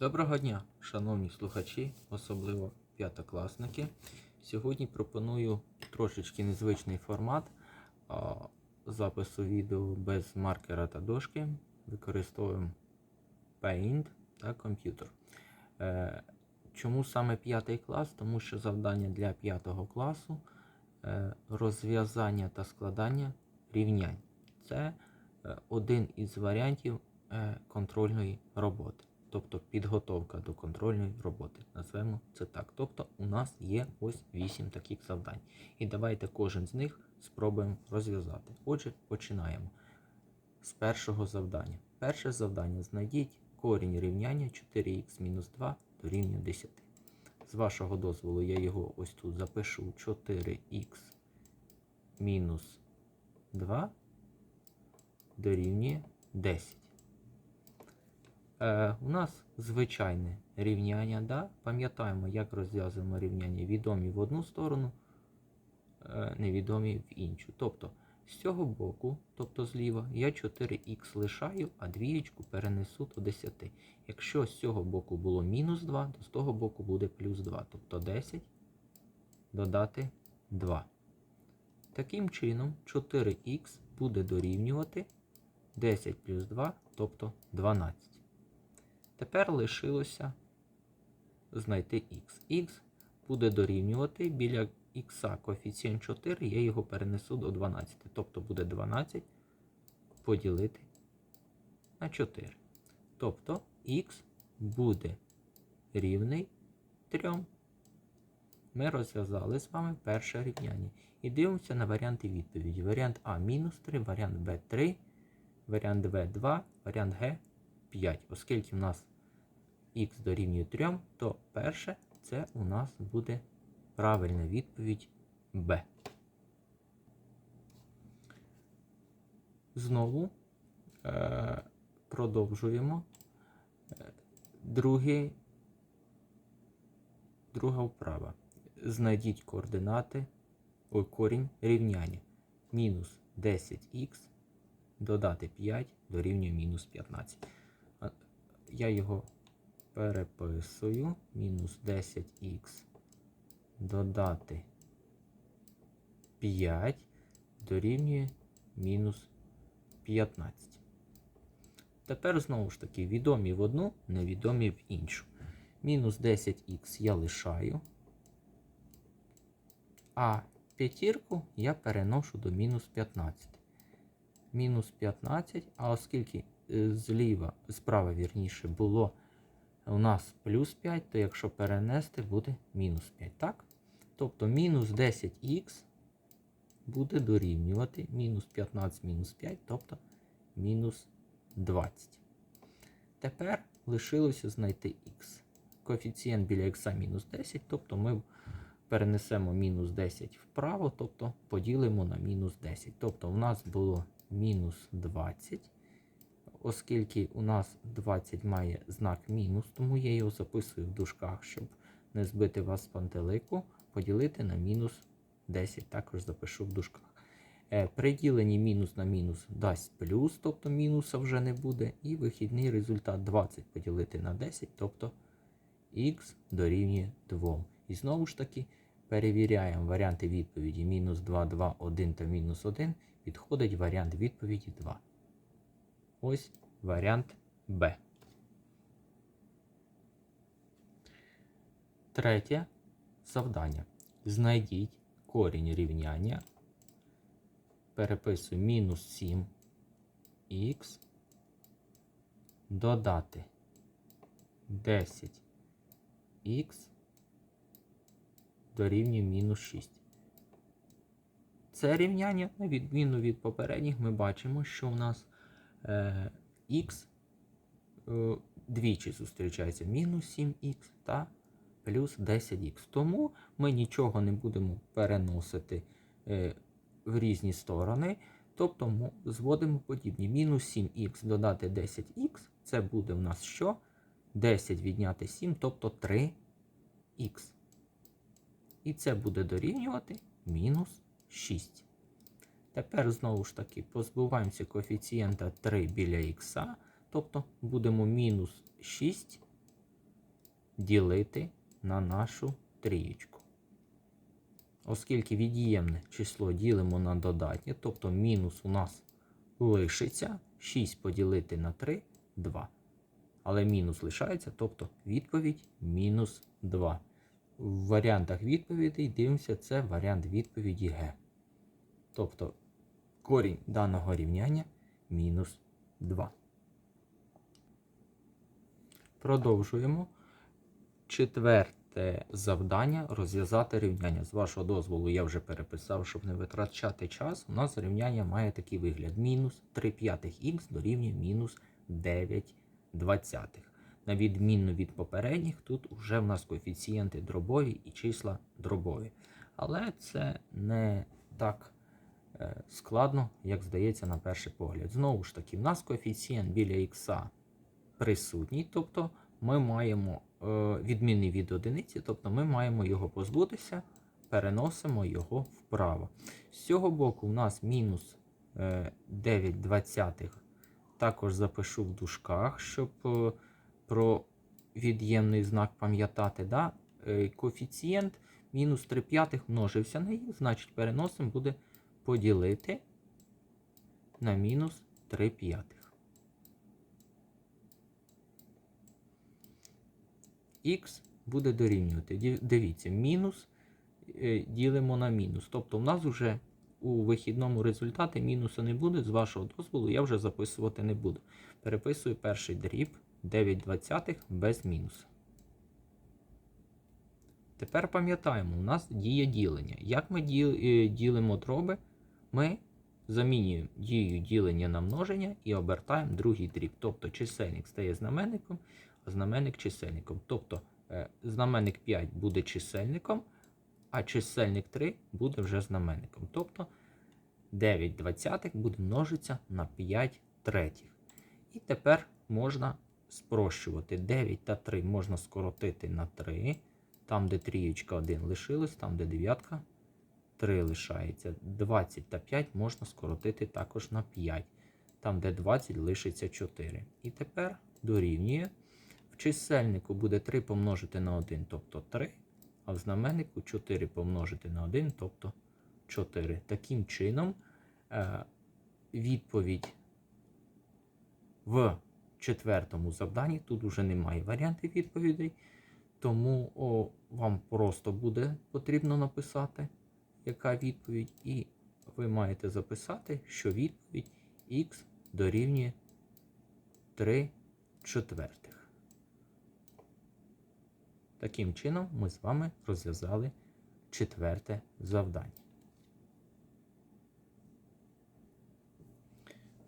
Доброго дня, шановні слухачі, особливо п'ятокласники. Сьогодні пропоную трошечки незвичний формат а, запису відео без маркера та дошки. Використовуємо Paint та комп'ютер. Е, чому саме п'ятий клас? Тому що завдання для п'ятого класу е, розв'язання та складання рівнянь. Це е, один із варіантів е, контрольної роботи тобто підготовка до контрольної роботи. Назвемо це так. Тобто у нас є ось 8 таких завдань. І давайте кожен з них спробуємо розв'язати. Отже, починаємо з першого завдання. Перше завдання знайдіть корінь рівняння 4х-2 дорівнює 10. З вашого дозволу я його ось тут запишу 4х мінус 2 дорівнює 10. Е, У нас звичайне рівняння. Да? Пам'ятаємо, як розв'язуємо рівняння відомі в одну сторону, е, невідомі в іншу. Тобто, з цього боку, тобто зліва, я 4х лишаю, а двієчку перенесу до 10. Якщо з цього боку було мінус 2, то з того боку буде плюс 2. Тобто 10 додати 2. Таким чином, 4х буде дорівнювати 10 плюс 2, тобто 12. Тепер лишилося знайти х. Х буде дорівнювати біля х коефіцієнт 4, я його перенесу до 12. Тобто буде 12 поділити на 4. Тобто х буде рівний 3. Ми розв'язали з вами перше рівняння. І дивимося на варіанти відповіді. Варіант А мінус 3, варіант Б 3, варіант В 2, варіант Г 5. Оскільки в нас х дорівнює 3, то перше це у нас буде правильна відповідь Б. Знову е, продовжуємо другий, друга вправа. Знайдіть координати, ой, корінь рівняння. Мінус 10х додати 5 дорівнює мінус 15. Я його переписую. Мінус 10х додати 5 дорівнює мінус 15. Тепер знову ж таки відомі в одну, невідомі в іншу. Мінус 10х я лишаю, а п'ятірку я переношу до мінус 15 мінус 15, а оскільки зліва, справа вірніше, було у нас плюс 5, то якщо перенести, буде мінус 5. так? Тобто мінус 10х буде дорівнювати мінус 15 мінус 5, тобто мінус 20. Тепер лишилося знайти х. Коефіцієнт біля х мінус 10, тобто ми перенесемо мінус 10 вправо, тобто поділимо на мінус 10. Тобто у нас було мінус 20. Оскільки у нас 20 має знак мінус, тому я його записую в дужках, щоб не збити вас з пантелику, поділити на мінус 10, також запишу в дужках. Е, при діленні мінус на мінус дасть плюс, тобто мінуса вже не буде. І вихідний результат 20 поділити на 10, тобто х дорівнює 2. І знову ж таки перевіряємо варіанти відповіді мінус 2, 2, 1 та мінус 1 підходить варіант відповіді 2. Ось варіант Б. Третє завдання. Знайдіть корінь рівняння. Переписую мінус 7х. Додати 10х дорівнює мінус 6. Це рівняння, на відміну від попередніх, ми бачимо, що у нас х е, двічі зустрічається мінус 7х та плюс 10х. Тому ми нічого не будемо переносити е, в різні сторони. Тобто ми зводимо подібні. Мінус 7х додати 10х, це буде в нас що? 10 відняти 7, тобто 3х. І це буде дорівнювати мінус 6. Тепер знову ж таки позбуваємося коефіцієнта 3 біля х, тобто будемо мінус 6 ділити на нашу трієчку. Оскільки від'ємне число ділимо на додатнє, тобто мінус у нас лишиться 6 поділити на 3 2. Але мінус лишається, тобто відповідь мінус 2. В варіантах відповідей дивимося, це варіант відповіді Г. Тобто корінь даного рівняння мінус 2. Продовжуємо. Четверте завдання розв'язати рівняння. З вашого дозволу я вже переписав, щоб не витрачати час. У нас рівняння має такий вигляд: мінус 3 п'ятих х дорівнює мінус 9 двадцятих. На відміну від попередніх, тут вже в нас коефіцієнти дробові і числа дробові. Але це не так складно, як здається на перший погляд. Знову ж таки, в нас коефіцієнт біля х присутній, тобто ми маємо е, відмінний від одиниці, тобто ми маємо його позбутися, переносимо його вправо. З цього боку у нас мінус е, 9 двадцятих. Також запишу в дужках, щоб е, про від'ємний знак пам'ятати. Да? Е, Коефіцієнт мінус 3 п'ятих множився на х, значить переносимо буде поділити на мінус 3 п'ятих. Х буде дорівнювати. Дивіться, мінус е, ділимо на мінус. Тобто в нас вже у вихідному результаті мінусу не буде. З вашого дозволу я вже записувати не буду. Переписую перший дріб 9 двадцятих без мінуса. Тепер пам'ятаємо, у нас діє ділення. Як ми е, ділимо дроби? Ми замінюємо дію ділення на множення і обертаємо другий дріб. Тобто чисельник стає знаменником, а знаменник чисельником. Тобто е, знаменник 5 буде чисельником, а чисельник 3 буде вже знаменником. Тобто 9 двадцятих буде множитися на 5 третіх. І тепер можна спрощувати. 9 та 3 можна скоротити на 3. Там, де трієчка 1 лишилась, там, де дев'ятка 3 лишається. 20 та 5 можна скоротити також на 5. Там, де 20 лишиться 4. І тепер дорівнює. В чисельнику буде 3 помножити на 1, тобто 3. А в знаменнику 4 помножити на 1, тобто 4. Таким чином, е, відповідь в четвертому завданні, тут вже немає варіантів відповідей, тому вам просто буде потрібно написати, яка відповідь, і ви маєте записати, що відповідь х дорівнює 3 четвертих. Таким чином, ми з вами розв'язали четверте завдання.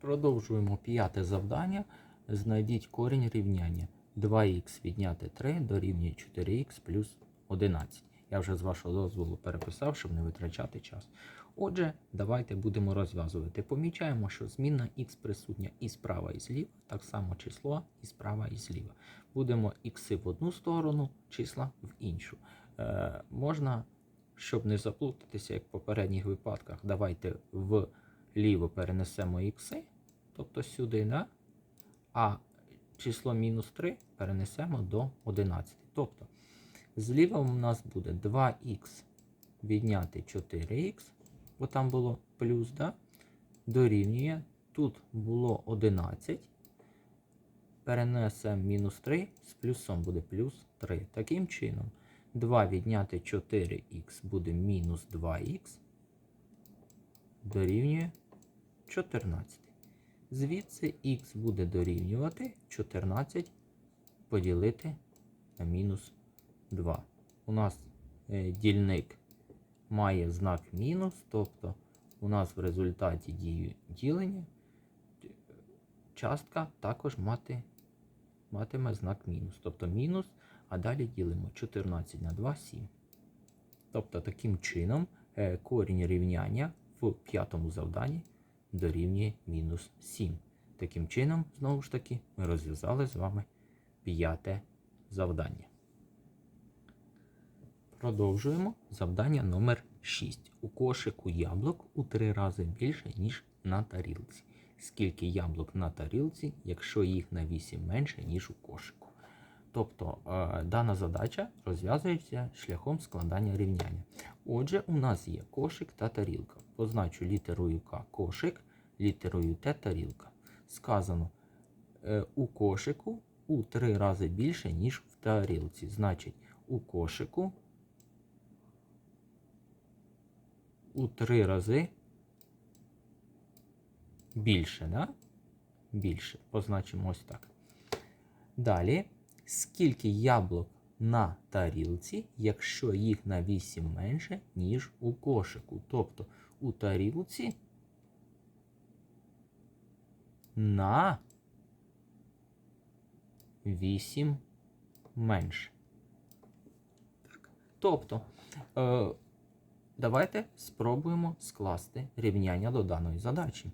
Продовжуємо п'яте завдання. Знайдіть корінь рівняння. 2х відняти 3 дорівнює 4х плюс 11. Я вже з вашого дозволу переписав, щоб не витрачати час. Отже, давайте будемо розв'язувати. Помічаємо, що змінна х присутня і справа, і зліва, так само число і справа, і зліва. Будемо х в одну сторону, числа в іншу. Е, можна, щоб не заплутатися, як в попередніх випадках, давайте вліво перенесемо х, тобто сюди, да? а число мінус 3 перенесемо до 11. Тобто, зліва у нас буде 2х відняти 4х, бо там було плюс, да? дорівнює. Тут було 11. Перенесемо мінус 3 з плюсом буде плюс 3. Таким чином, 2 відняти 4х буде мінус 2х, дорівнює 14. Звідси х буде дорівнювати 14 поділити на мінус 2. У нас е, дільник має знак мінус, тобто у нас в результаті дії ділення частка також мати, матиме знак мінус. Тобто мінус, а далі ділимо 14 на 2, 7. Тобто таким чином е, корінь рівняння в п'ятому завданні дорівнює мінус 7. Таким чином, знову ж таки, ми розв'язали з вами п'яте завдання. Продовжуємо завдання номер 6. У кошику яблук у три рази більше, ніж на тарілці. Скільки яблук на тарілці, якщо їх на 8 менше, ніж у кошику. Тобто е, дана задача розв'язується шляхом складання рівняння. Отже, у нас є кошик та тарілка. Позначу літерою К кошик, літерою Т тарілка. Сказано е, у кошику у три рази більше, ніж в тарілці. Значить, у кошику у три рази більше, да? Більше. Позначимо ось так. Далі, скільки яблук на тарілці, якщо їх на 8 менше, ніж у кошику. Тобто у тарілці на 8 менше. Тобто, е, давайте спробуємо скласти рівняння до даної задачі.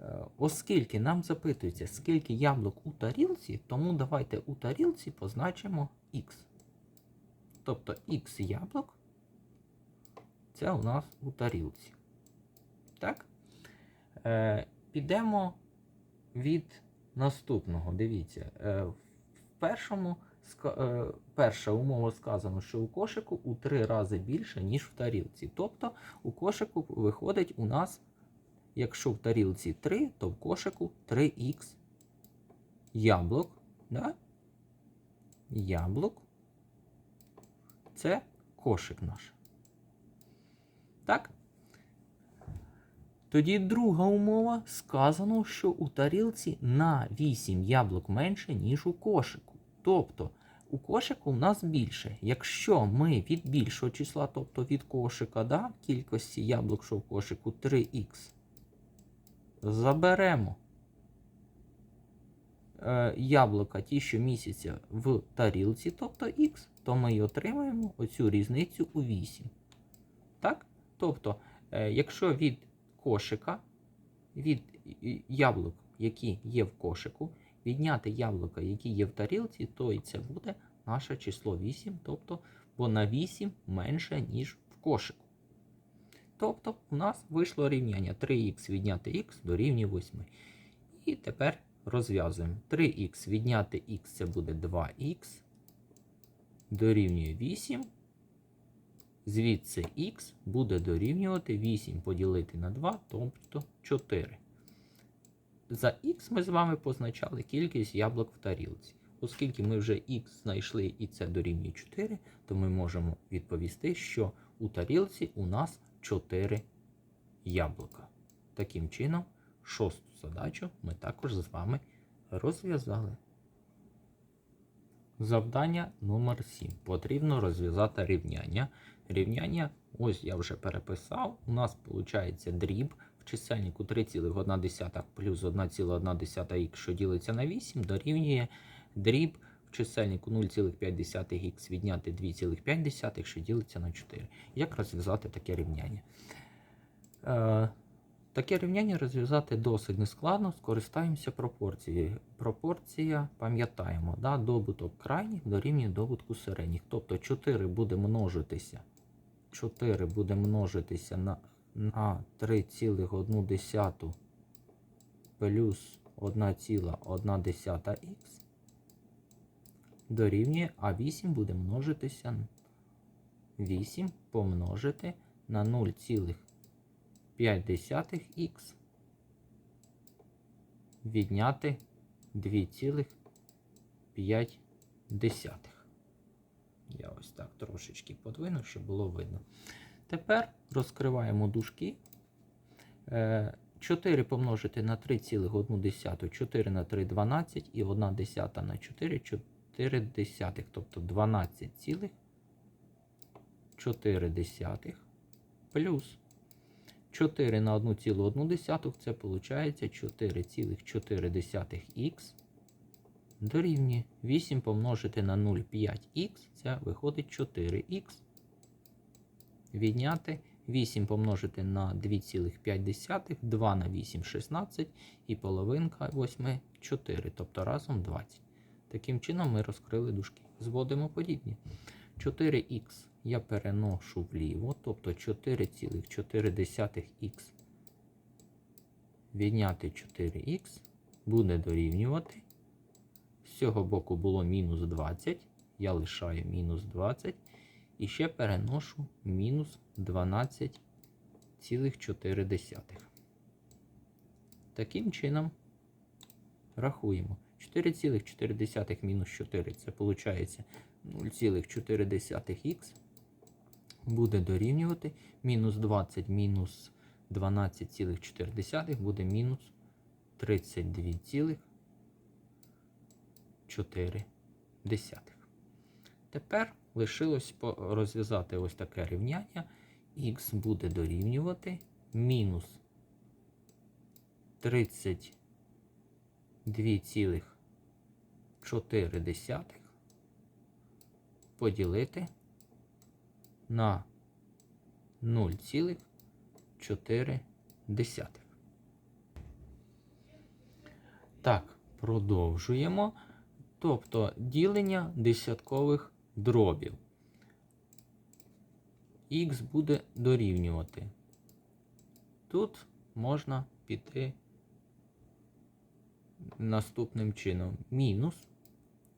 Е, Оскільки нам запитується, скільки яблук у тарілці, тому давайте у тарілці позначимо х. Тобто х яблук це у нас у тарілці. Так? Е, підемо від наступного. Дивіться, е, в першому перша умова сказано, що у кошику у три рази більше, ніж в тарілці. Тобто у кошику виходить у нас Якщо в тарілці 3, то в кошику 3х яблук. Да? Яблук. Це кошик наш. Так? Тоді друга умова сказано, що у тарілці на 8 яблук менше, ніж у кошику. Тобто у кошику в нас більше. Якщо ми від більшого числа, тобто від кошика, да, кількості яблук, що в кошику 3х, заберемо е, яблука ті, що місяця в тарілці, тобто х, то ми й отримаємо оцю різницю у 8. Так? Тобто, е, якщо від кошика, від яблук, які є в кошику, відняти яблука, які є в тарілці, то і це буде наше число 8, тобто, бо на 8 менше, ніж в кошику. Тобто у нас вийшло рівняння 3х відняти х дорівнює 8. І тепер розв'язуємо. 3х відняти х це буде 2х, дорівнює 8. Звідси х буде дорівнювати 8 поділити на 2, тобто 4. За х ми з вами позначали кількість яблук в тарілці. Оскільки ми вже х знайшли і це дорівнює 4, то ми можемо відповісти, що у тарілці у нас 4 яблука. Таким чином, шосту задачу ми також з вами розв'язали. Завдання номер 7. Потрібно розв'язати рівняння. Рівняння, ось я вже переписав. У нас виходить дріб чисельнику 3,1 плюс 1,1х, що ділиться на 8, дорівнює дріб в чисельнику 0,5х відняти 2,5, що ділиться на 4. Як розв'язати таке рівняння? Е, таке рівняння розв'язати досить нескладно, скористаємося пропорцією. Пропорція, пам'ятаємо, да, добуток крайніх дорівнює добутку середніх. Тобто 4 буде множитися. 4 буде множитися на, на 3,1 плюс 1,1х дорівнює, а 8 буде множитися 8 помножити на 0,5х відняти 2,5. Я ось так трошечки подвину, щоб було видно. Тепер розкриваємо дужки. Е, 4 помножити на 3,1, 4 на 3 12 і 1 десята на 4 4 десятих, тобто 12,4 десятих плюс 4 на 1,1 це виходить 4,4х дорівнює 8 помножити на 0,5х, це виходить 4х. Відняти 8 помножити на 2,5, 2 на 8 16 і половинка 8 4, тобто разом 20. Таким чином ми розкрили дужки. Зводимо подібні. 4х я переношу вліво, тобто 4,4х відняти 4х буде дорівнювати З цього боку було мінус 20. Я лишаю мінус 20. І ще переношу мінус 12,4. Таким чином рахуємо. 4,4 мінус 4 це виходить 0,4х буде дорівнювати мінус 20 мінус 12,4 буде мінус 32,4. Тепер лишилось розв'язати ось таке рівняння. Х буде дорівнювати мінус 32,4 поділити на 0,4. Так, продовжуємо. Тобто ділення десяткових дробів. Х буде дорівнювати. Тут можна піти наступним чином. Мінус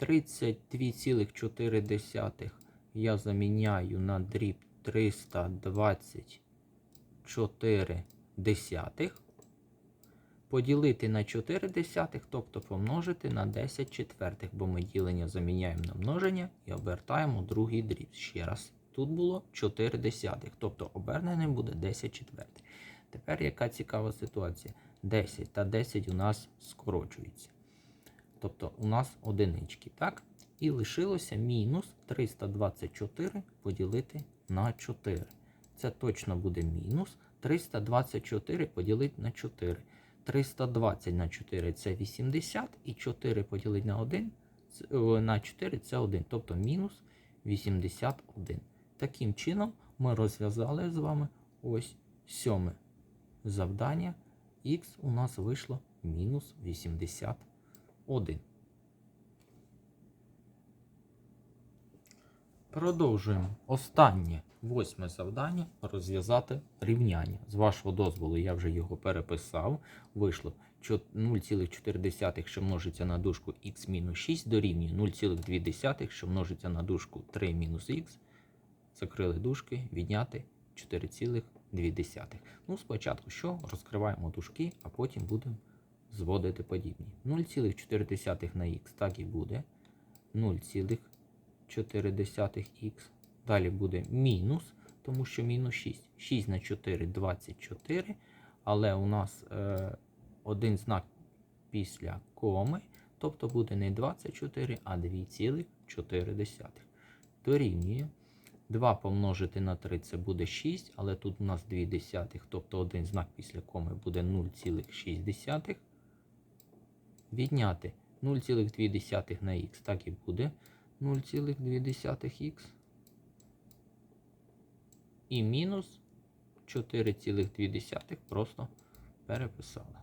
32,4 я заміняю на дріб 324 десятих. Поділити на 4 десятих, тобто помножити на 10 четвертих, бо ми ділення заміняємо на множення і обертаємо другий дріб. Ще раз, тут було 4 десятих, тобто оберненим буде 10 четвертих. Тепер яка цікава ситуація? 10 та 10 у нас скорочується. Тобто у нас одинички, так? І лишилося мінус 324 поділити на 4. Це точно буде мінус 324 поділити на 4. 320 на 4 це 80, і 4 поділити на 1 на 4 це 1, тобто мінус 81. Таким чином ми розв'язали з вами ось сьоме завдання. Х у нас вийшло мінус 81. Продовжуємо останнє восьме завдання розв'язати рівняння. З вашого дозволу я вже його переписав. Вийшло 0,4, що множиться на дужку х мінус 6 дорівнює 0,2, що множиться на дужку 3 мінус х. Закрили дужки, відняти 4,2. Ну, спочатку що? Розкриваємо дужки, а потім будемо зводити подібні. 0,4 на х так і буде. 0,4х. Далі буде мінус, тому що мінус 6. 6 на 4 24. Але у нас е, один знак після коми, тобто буде не 24, а 2,4. Дорівнює. 2 помножити на 3 це буде 6, але тут у нас 2 десятих, тобто один знак після коми буде 0,6. Відняти 0,2 на х, так і буде 0,2х. І мінус 4,2 просто переписали.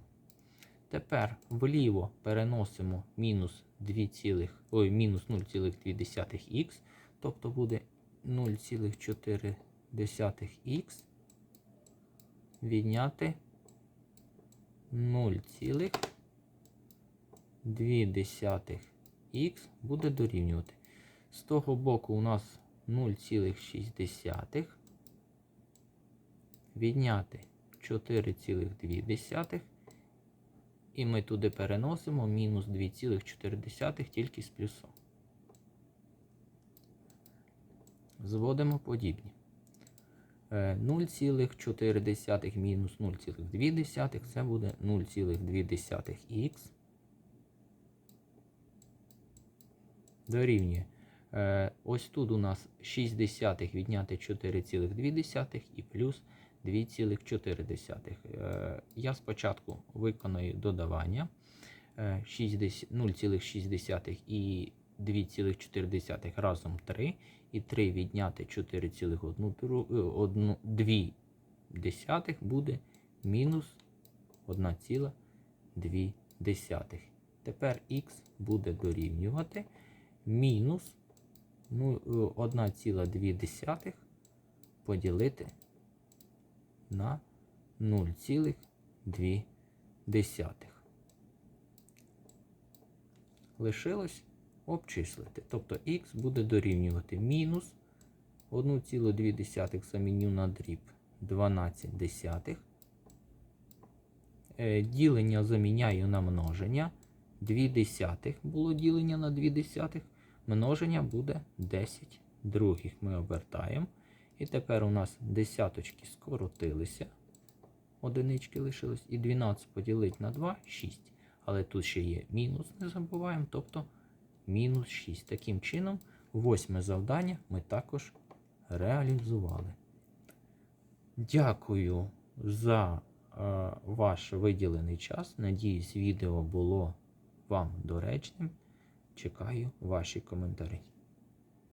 Тепер вліво переносимо мінус 2, цілих- ой, мінус 0,2х, тобто буде 0,4х відняти 0,2х буде дорівнювати. З того боку у нас 0,6 відняти 4,2 і ми туди переносимо мінус 2,4 тільки з плюсом. Зводимо подібні. Е, 0,4 мінус 0,2 це буде 0,2х дорівнює. Е, Ось тут у нас 6 десятих відняти 4,2 і плюс 2,4. Е, Я спочатку виконую додавання Е, 6 дес- 0,6 і 2,4 разом 3. І 3 відняти 4,1 десятих буде мінус 1,2. Тепер х буде дорівнювати мінус ну, е, 1,2 поділити на 0,2. лишилось обчислити. Тобто х буде дорівнювати мінус 1,2 заміню на дріб 12 десятих. Е, Ділення заміняю на множення. 2 десятих було ділення на 2 десятих. Множення буде 10 других. Ми обертаємо. І тепер у нас десяточки скоротилися. Одинички лишились. І 12 поділити на 2 6. Але тут ще є мінус, не забуваємо. Тобто мінус 6. Таким чином, восьме завдання ми також реалізували. Дякую за е, ваш виділений час. Надіюсь, відео було вам доречним. Чекаю ваші коментарі.